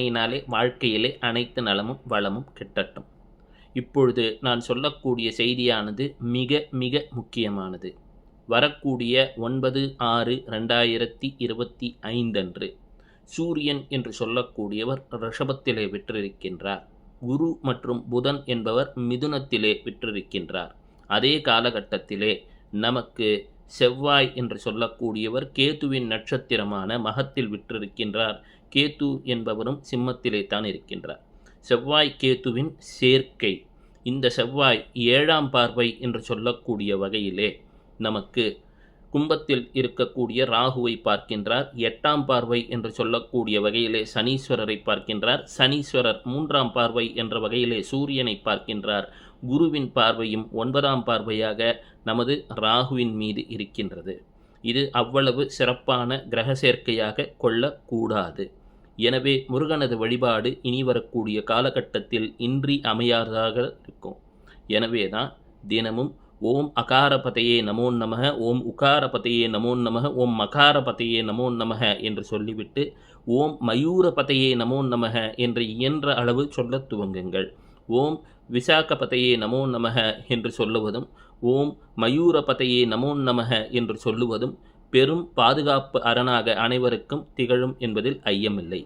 னாலே வாழ்க்கையிலே அனைத்து நலமும் வளமும் கிட்டட்டும். இப்பொழுது நான் சொல்லக்கூடிய செய்தியானது மிக மிக முக்கியமானது. வரக்கூடிய ஒன்பது ஆறு ரெண்டாயிரத்தி இருபத்தி ஐந்தன்று சூரியன் என்று சொல்லக்கூடியவர் ரிஷபத்திலே விற்றிருக்கின்றார். குரு மற்றும் புதன் என்பவர் மிதுனத்திலே விற்றிருக்கின்றார். அதே காலகட்டத்திலே நமக்கு செவ்வாய் என்று சொல்லக்கூடியவர் கேத்துவின் நட்சத்திரமான மகத்தில் விற்றிருக்கின்றார் கேத்து என்பவரும் சிம்மத்திலே தான் இருக்கின்றார். செவ்வாய் கேத்துவின் சேர்க்கை. இந்த செவ்வாய் ஏழாம் பார்வை என்று சொல்லக்கூடிய வகையிலே நமக்கு கும்பத்தில் இருக்கக்கூடிய ராகுவை பார்க்கின்றார். எட்டாம் பார்வை என்று சொல்லக்கூடிய வகையிலே சனீஸ்வரரை பார்க்கின்றார். சனீஸ்வரர் மூன்றாம் பார்வை என்ற வகையிலே சூரியனை பார்க்கின்றார். குருவின் பார்வையும் ஒன்பதாம் பார்வையாக நமது ராகுவின் மீது இருக்கின்றது. இது அவ்வளவு சிறப்பான கிரக சேர்க்கையாக கொள்ளக்கூடாது. எனவே முருகனது வழிபாடு இனி வரக்கூடிய காலகட்டத்தில் இன்றி அமையாததாக இருக்கும். எனவே தான் தினமும் ஓம் அகாரபதையே நமோ நமக ஓம் உகாரபதையே நமோ நமக ஓம் மகாரபதையே நமோ நமக என்று சொல்லிவிட்டு ஓம் மயூரபதையே நமோ நமக என்று இயன்ற அளவு சொல்லத் துவங்குங்கள். ஓம் விசாகபதையே நமோ நமக என்று சொல்லுவதும் ஓம் மயூரபதையே நமோ நமக என்று சொல்லுவதும் பெரும் பாதுகாப்பு அரணாக அனைவருக்கும் திகழும் என்பதில் ஐயமில்லை.